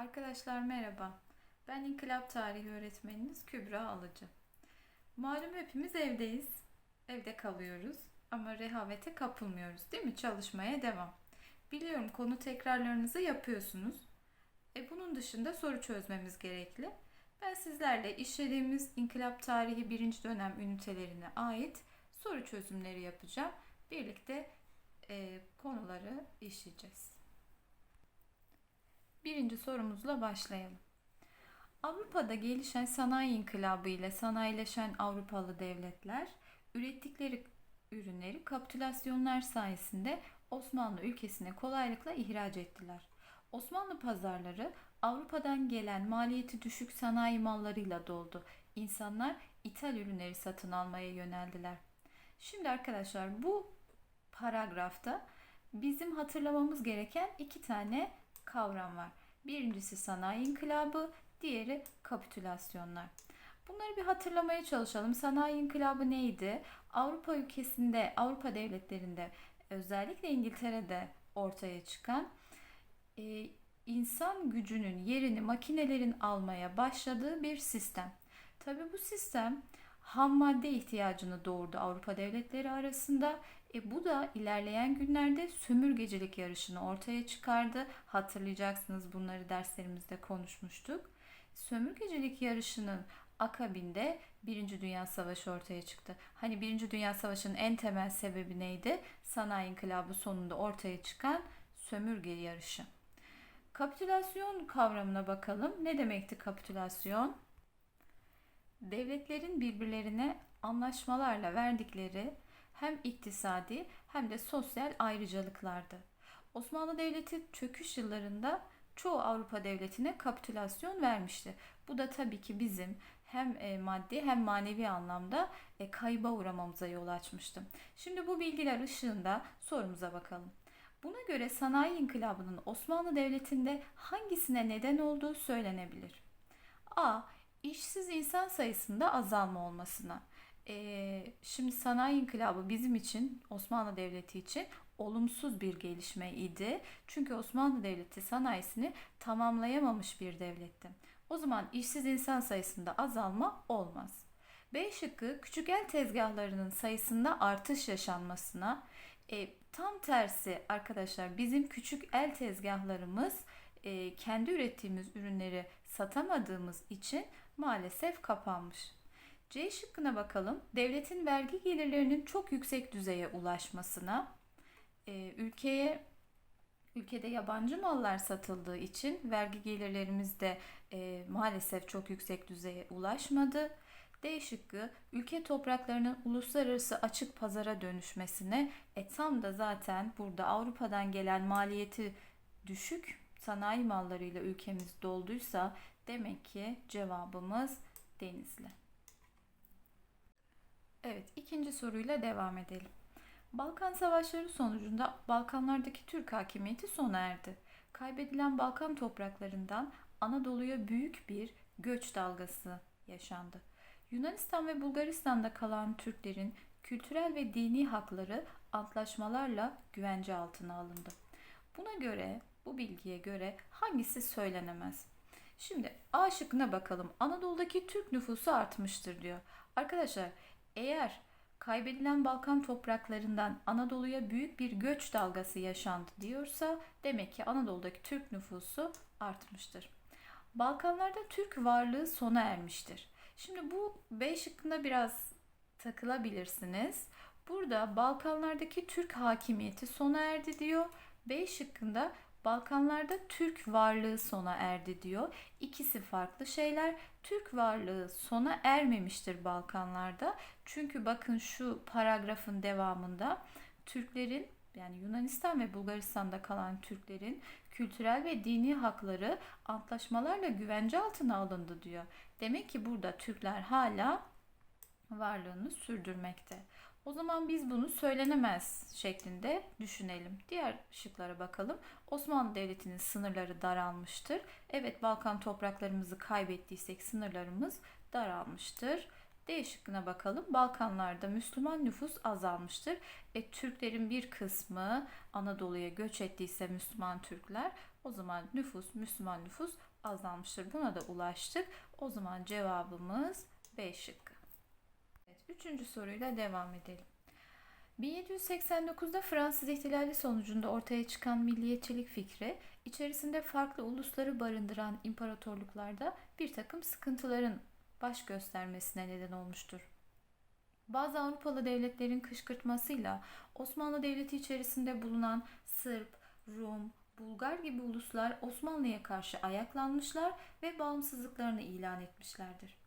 Arkadaşlar merhaba. Ben İnkılap Tarihi öğretmeniniz Kübra Alıcı. Malum hepimiz evdeyiz. Evde kalıyoruz ama rehavete kapılmıyoruz değil mi? Çalışmaya devam. Biliyorum konu tekrarlarınızı yapıyorsunuz. E bunun dışında soru çözmemiz gerekli. Ben sizlerle işlediğimiz İnkılap Tarihi 1. dönem ünitelerine ait soru çözümleri yapacağım. Birlikte e, konuları işleyeceğiz. Birinci sorumuzla başlayalım. Avrupa'da gelişen sanayi inkılabı ile sanayileşen Avrupalı devletler ürettikleri ürünleri kapitülasyonlar sayesinde Osmanlı ülkesine kolaylıkla ihraç ettiler. Osmanlı pazarları Avrupa'dan gelen maliyeti düşük sanayi mallarıyla doldu. İnsanlar ithal ürünleri satın almaya yöneldiler. Şimdi arkadaşlar bu paragrafta bizim hatırlamamız gereken iki tane kavram var. Birincisi sanayi inkılabı, diğeri kapitülasyonlar. Bunları bir hatırlamaya çalışalım. Sanayi inkılabı neydi? Avrupa ülkesinde, Avrupa devletlerinde, özellikle İngiltere'de ortaya çıkan e, insan gücünün yerini makinelerin almaya başladığı bir sistem. Tabi bu sistem ham madde ihtiyacını doğurdu Avrupa devletleri arasında. E, bu da ilerleyen günlerde sömürgecilik yarışını ortaya çıkardı. Hatırlayacaksınız bunları derslerimizde konuşmuştuk. Sömürgecilik yarışının akabinde Birinci Dünya Savaşı ortaya çıktı. Hani Birinci Dünya Savaşı'nın en temel sebebi neydi? Sanayi inkılabı sonunda ortaya çıkan sömürge yarışı. Kapitülasyon kavramına bakalım. Ne demekti kapitülasyon? Devletlerin birbirlerine anlaşmalarla verdikleri hem iktisadi hem de sosyal ayrıcalıklardı. Osmanlı Devleti çöküş yıllarında çoğu Avrupa devletine kapitülasyon vermişti. Bu da tabii ki bizim hem e, maddi hem manevi anlamda e, kayba uğramamıza yol açmıştı. Şimdi bu bilgiler ışığında sorumuza bakalım. Buna göre sanayi inkılabının Osmanlı Devleti'nde hangisine neden olduğu söylenebilir? A. İşsiz insan sayısında azalma olmasına. Ee, şimdi sanayi inkılabı bizim için, Osmanlı Devleti için olumsuz bir gelişme idi. Çünkü Osmanlı Devleti sanayisini tamamlayamamış bir devletti. O zaman işsiz insan sayısında azalma olmaz. B şıkkı küçük el tezgahlarının sayısında artış yaşanmasına. E, tam tersi arkadaşlar bizim küçük el tezgahlarımız e, kendi ürettiğimiz ürünleri satamadığımız için maalesef kapanmış. C şıkkına bakalım. Devletin vergi gelirlerinin çok yüksek düzeye ulaşmasına, e, ülkeye ülkede yabancı mallar satıldığı için vergi gelirlerimiz de e, maalesef çok yüksek düzeye ulaşmadı. D şıkkı ülke topraklarının uluslararası açık pazara dönüşmesine e, tam da zaten burada Avrupa'dan gelen maliyeti düşük sanayi mallarıyla ülkemiz dolduysa demek ki cevabımız Denizli. Evet, ikinci soruyla devam edelim. Balkan Savaşları sonucunda Balkanlardaki Türk hakimiyeti sona erdi. Kaybedilen Balkan topraklarından Anadolu'ya büyük bir göç dalgası yaşandı. Yunanistan ve Bulgaristan'da kalan Türklerin kültürel ve dini hakları antlaşmalarla güvence altına alındı. Buna göre, bu bilgiye göre hangisi söylenemez? Şimdi A şıkkına bakalım. Anadolu'daki Türk nüfusu artmıştır diyor. Arkadaşlar eğer kaybedilen Balkan topraklarından Anadolu'ya büyük bir göç dalgası yaşandı diyorsa demek ki Anadolu'daki Türk nüfusu artmıştır. Balkanlarda Türk varlığı sona ermiştir. Şimdi bu B şıkkında biraz takılabilirsiniz. Burada Balkanlardaki Türk hakimiyeti sona erdi diyor. B şıkkında Balkanlarda Türk varlığı sona erdi diyor. İkisi farklı şeyler. Türk varlığı sona ermemiştir Balkanlarda. Çünkü bakın şu paragrafın devamında Türklerin yani Yunanistan ve Bulgaristan'da kalan Türklerin kültürel ve dini hakları antlaşmalarla güvence altına alındı diyor. Demek ki burada Türkler hala varlığını sürdürmekte. O zaman biz bunu söylenemez şeklinde düşünelim. Diğer şıklara bakalım. Osmanlı Devleti'nin sınırları daralmıştır. Evet Balkan topraklarımızı kaybettiysek sınırlarımız daralmıştır. D şıkkına bakalım. Balkanlarda Müslüman nüfus azalmıştır. E, Türklerin bir kısmı Anadolu'ya göç ettiyse Müslüman Türkler O zaman nüfus, Müslüman nüfus azalmıştır. Buna da ulaştık. O zaman cevabımız B şıkkı. Üçüncü soruyla devam edelim. 1789'da Fransız ihtilali sonucunda ortaya çıkan milliyetçilik fikri, içerisinde farklı ulusları barındıran imparatorluklarda bir takım sıkıntıların baş göstermesine neden olmuştur. Bazı Avrupalı devletlerin kışkırtmasıyla Osmanlı Devleti içerisinde bulunan Sırp, Rum, Bulgar gibi uluslar Osmanlı'ya karşı ayaklanmışlar ve bağımsızlıklarını ilan etmişlerdir.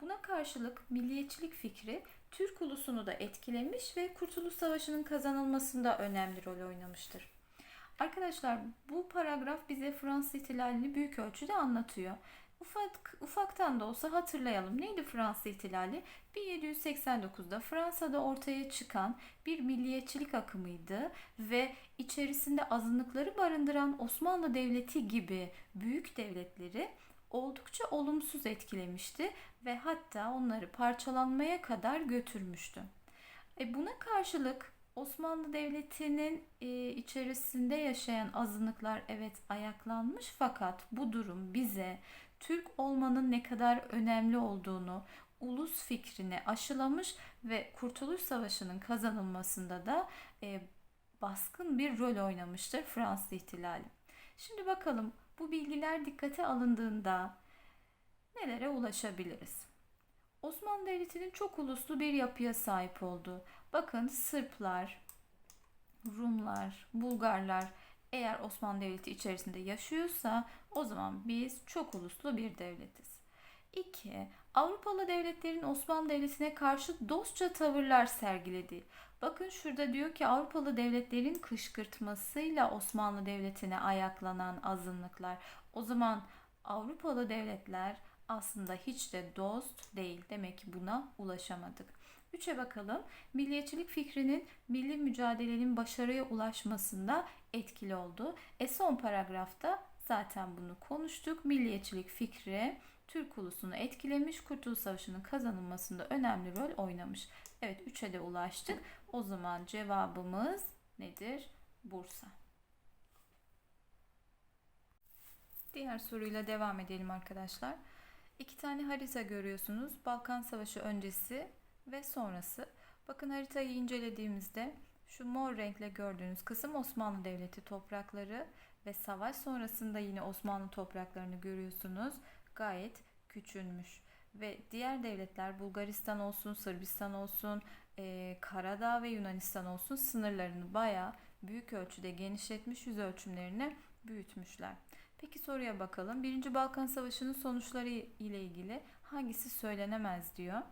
Buna karşılık milliyetçilik fikri Türk ulusunu da etkilemiş ve Kurtuluş Savaşı'nın kazanılmasında önemli rol oynamıştır. Arkadaşlar bu paragraf bize Fransız ihtilalini büyük ölçüde anlatıyor. Ufak, ufaktan da olsa hatırlayalım. Neydi Fransız ihtilali? 1789'da Fransa'da ortaya çıkan bir milliyetçilik akımıydı ve içerisinde azınlıkları barındıran Osmanlı Devleti gibi büyük devletleri oldukça olumsuz etkilemişti ve hatta onları parçalanmaya kadar götürmüştü. E buna karşılık Osmanlı Devleti'nin e, içerisinde yaşayan azınlıklar evet ayaklanmış fakat bu durum bize Türk olmanın ne kadar önemli olduğunu, ulus fikrini aşılamış ve Kurtuluş Savaşı'nın kazanılmasında da e, baskın bir rol oynamıştır Fransız ihtilali. Şimdi bakalım bu bilgiler dikkate alındığında nelere ulaşabiliriz? Osmanlı Devleti'nin çok uluslu bir yapıya sahip olduğu. Bakın Sırplar, Rumlar, Bulgarlar eğer Osmanlı Devleti içerisinde yaşıyorsa o zaman biz çok uluslu bir devletiz. 2. Avrupalı devletlerin Osmanlı Devleti'ne karşı dostça tavırlar sergilediği. Bakın şurada diyor ki Avrupalı devletlerin kışkırtmasıyla Osmanlı Devleti'ne ayaklanan azınlıklar. O zaman Avrupalı devletler aslında hiç de dost değil. Demek ki buna ulaşamadık. 3'e bakalım. Milliyetçilik fikrinin milli mücadelenin başarıya ulaşmasında etkili oldu. E son paragrafta zaten bunu konuştuk. Milliyetçilik fikri Türk ulusunu etkilemiş, Kurtuluş Savaşı'nın kazanılmasında önemli rol oynamış. Evet 3'e de ulaştık. O zaman cevabımız nedir? Bursa. Diğer soruyla devam edelim arkadaşlar. İki tane harita görüyorsunuz. Balkan Savaşı öncesi ve sonrası. Bakın haritayı incelediğimizde şu mor renkle gördüğünüz kısım Osmanlı Devleti toprakları ve savaş sonrasında yine Osmanlı topraklarını görüyorsunuz. Gayet küçülmüş ve diğer devletler Bulgaristan olsun, Sırbistan olsun, e, Karadağ ve Yunanistan olsun sınırlarını bayağı büyük ölçüde genişletmiş, yüz ölçümlerini büyütmüşler. Peki soruya bakalım. Birinci Balkan Savaşı'nın sonuçları ile ilgili hangisi söylenemez diyor.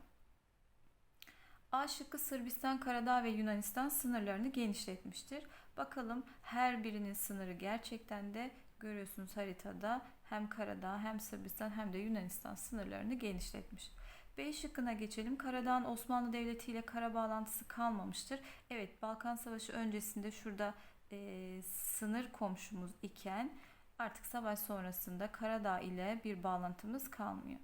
A şıkkı Sırbistan, Karadağ ve Yunanistan sınırlarını genişletmiştir. Bakalım her birinin sınırı gerçekten de görüyorsunuz haritada hem Karadağ hem Sırbistan hem de Yunanistan sınırlarını genişletmiş. B şıkkına geçelim. Karadağ'ın Osmanlı Devleti ile kara bağlantısı kalmamıştır. Evet Balkan Savaşı öncesinde şurada e, sınır komşumuz iken artık savaş sonrasında Karadağ ile bir bağlantımız kalmıyor.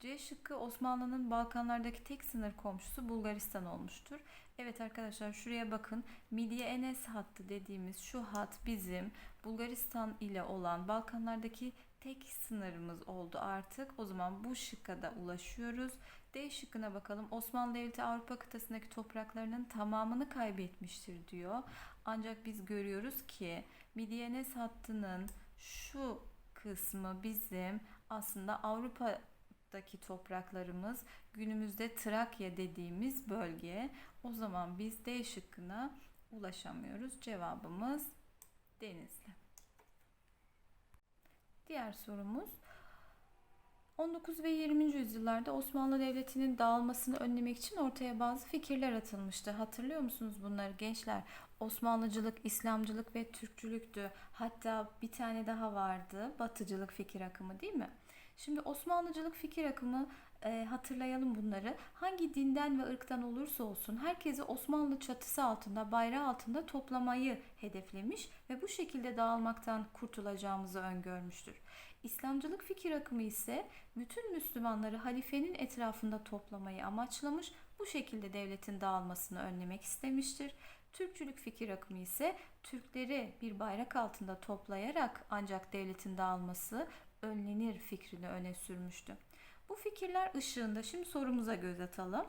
C şıkkı Osmanlı'nın Balkanlardaki tek sınır komşusu Bulgaristan olmuştur. Evet arkadaşlar şuraya bakın. Midye Enes hattı dediğimiz şu hat bizim Bulgaristan ile olan Balkanlardaki tek sınırımız oldu artık. O zaman bu şıkka da ulaşıyoruz. D şıkkına bakalım. Osmanlı Devleti Avrupa kıtasındaki topraklarının tamamını kaybetmiştir diyor. Ancak biz görüyoruz ki Midye Enes hattının şu kısmı bizim aslında Avrupa daki topraklarımız günümüzde Trakya dediğimiz bölge. O zaman biz D şıkkına ulaşamıyoruz. Cevabımız Denizli. Diğer sorumuz 19 ve 20. yüzyıllarda Osmanlı Devleti'nin dağılmasını önlemek için ortaya bazı fikirler atılmıştı. Hatırlıyor musunuz bunları gençler? Osmanlıcılık, İslamcılık ve Türkçülüktü. Hatta bir tane daha vardı. Batıcılık fikir akımı değil mi? Şimdi Osmanlıcılık fikir akımı e, hatırlayalım bunları. Hangi dinden ve ırktan olursa olsun herkesi Osmanlı çatısı altında, bayrağı altında toplamayı hedeflemiş ve bu şekilde dağılmaktan kurtulacağımızı öngörmüştür. İslamcılık fikir akımı ise bütün Müslümanları halifenin etrafında toplamayı amaçlamış, bu şekilde devletin dağılmasını önlemek istemiştir. Türkçülük fikir akımı ise Türkleri bir bayrak altında toplayarak ancak devletin dağılması önlenir fikrini öne sürmüştü. Bu fikirler ışığında şimdi sorumuza göz atalım.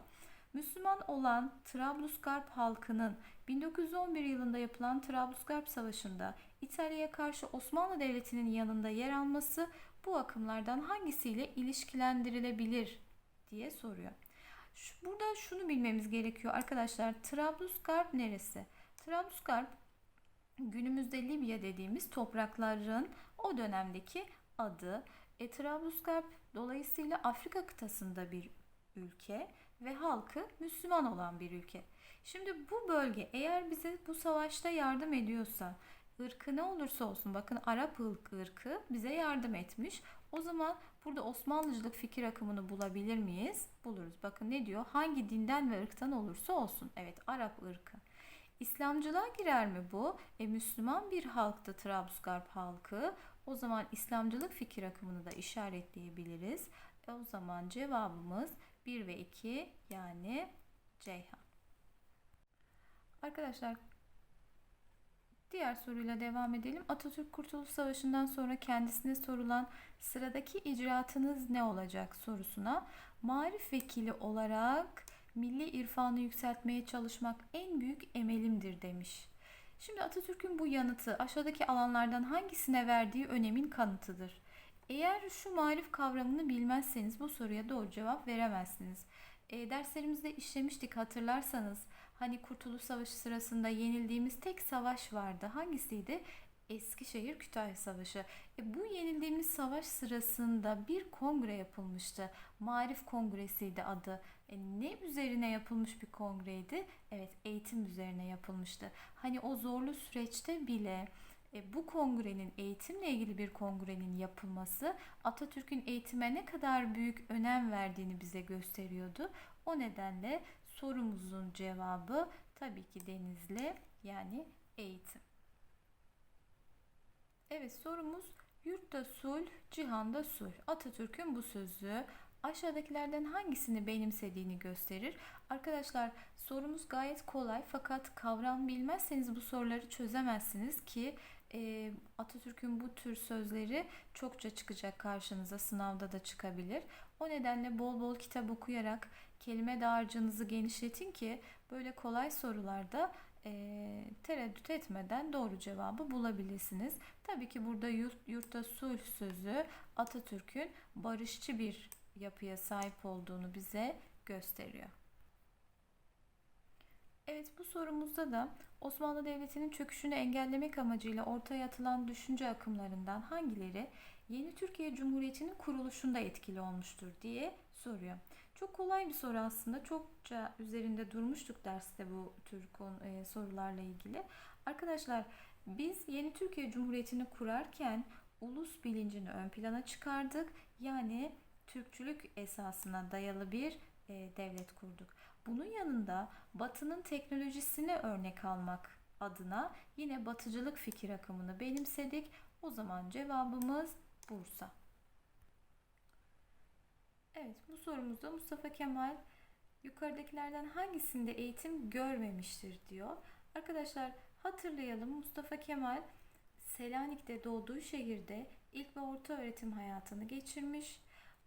Müslüman olan Trablusgarp halkının 1911 yılında yapılan Trablusgarp Savaşı'nda İtalya'ya karşı Osmanlı Devleti'nin yanında yer alması bu akımlardan hangisiyle ilişkilendirilebilir diye soruyor. Burada şunu bilmemiz gerekiyor arkadaşlar. Trablusgarp neresi? Trablusgarp günümüzde Libya dediğimiz toprakların o dönemdeki adı. E, Trablusgarp dolayısıyla Afrika kıtasında bir ülke ve halkı Müslüman olan bir ülke. Şimdi bu bölge eğer bize bu savaşta yardım ediyorsa, ırkı ne olursa olsun bakın Arap ırk- ırkı bize yardım etmiş. O zaman burada Osmanlıcılık fikir akımını bulabilir miyiz? Buluruz. Bakın ne diyor? Hangi dinden ve ırktan olursa olsun. Evet Arap ırkı. İslamcılığa girer mi bu? E, Müslüman bir halktı Trablusgarp halkı. O zaman İslamcılık fikir akımını da işaretleyebiliriz. E, o zaman cevabımız 1 ve 2 yani Ceyhan. Arkadaşlar diğer soruyla devam edelim. Atatürk Kurtuluş Savaşı'ndan sonra kendisine sorulan sıradaki icraatınız ne olacak sorusuna marif vekili olarak milli irfanı yükseltmeye çalışmak en büyük emelimdir demiş. Şimdi Atatürk'ün bu yanıtı aşağıdaki alanlardan hangisine verdiği önemin kanıtıdır. Eğer şu marif kavramını bilmezseniz bu soruya doğru cevap veremezsiniz. E, derslerimizde işlemiştik hatırlarsanız. Hani Kurtuluş Savaşı sırasında yenildiğimiz tek savaş vardı. Hangisiydi? Eskişehir Kütahya Savaşı. E, bu yenildiğimiz savaş sırasında bir kongre yapılmıştı. Marif Kongresi'ydi adı. E, ne üzerine yapılmış bir kongreydi? Evet, eğitim üzerine yapılmıştı. Hani o zorlu süreçte bile e, bu kongrenin eğitimle ilgili bir kongrenin yapılması Atatürk'ün eğitime ne kadar büyük önem verdiğini bize gösteriyordu. O nedenle sorumuzun cevabı tabii ki Denizli yani eğitim. Evet sorumuz yurtta sulh, cihanda sulh. Atatürk'ün bu sözü aşağıdakilerden hangisini benimsediğini gösterir. Arkadaşlar sorumuz gayet kolay fakat kavram bilmezseniz bu soruları çözemezsiniz ki e, Atatürk'ün bu tür sözleri çokça çıkacak karşınıza sınavda da çıkabilir. O nedenle bol bol kitap okuyarak kelime dağarcığınızı genişletin ki böyle kolay sorularda e, tereddüt etmeden doğru cevabı bulabilirsiniz. Tabii ki burada yurt, yurtta sulh sözü Atatürk'ün barışçı bir yapıya sahip olduğunu bize gösteriyor. Evet bu sorumuzda da Osmanlı Devleti'nin çöküşünü engellemek amacıyla ortaya atılan düşünce akımlarından hangileri yeni Türkiye Cumhuriyeti'nin kuruluşunda etkili olmuştur diye soruyor. Çok kolay bir soru aslında. Çokça üzerinde durmuştuk derste bu tür e, sorularla ilgili. Arkadaşlar biz yeni Türkiye Cumhuriyeti'ni kurarken ulus bilincini ön plana çıkardık. Yani Türkçülük esasına dayalı bir e, devlet kurduk. Bunun yanında Batı'nın teknolojisine örnek almak adına yine batıcılık fikir akımını benimsedik. O zaman cevabımız Bursa. Evet bu sorumuzda Mustafa Kemal yukarıdakilerden hangisinde eğitim görmemiştir diyor. Arkadaşlar hatırlayalım Mustafa Kemal Selanik'te doğduğu şehirde ilk ve orta öğretim hayatını geçirmiş.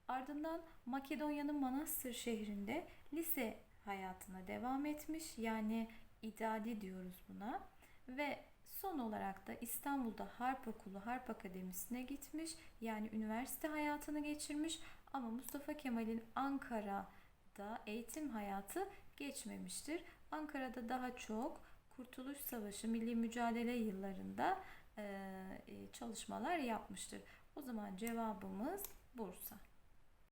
Ardından Makedonya'nın Manastır şehrinde lise hayatına devam etmiş. Yani idadi diyoruz buna. Ve son olarak da İstanbul'da Harp Okulu, Harp Akademisi'ne gitmiş. Yani üniversite hayatını geçirmiş. Ama Mustafa Kemal'in Ankara'da eğitim hayatı geçmemiştir. Ankara'da daha çok Kurtuluş Savaşı, milli mücadele yıllarında çalışmalar yapmıştır. O zaman cevabımız Bursa.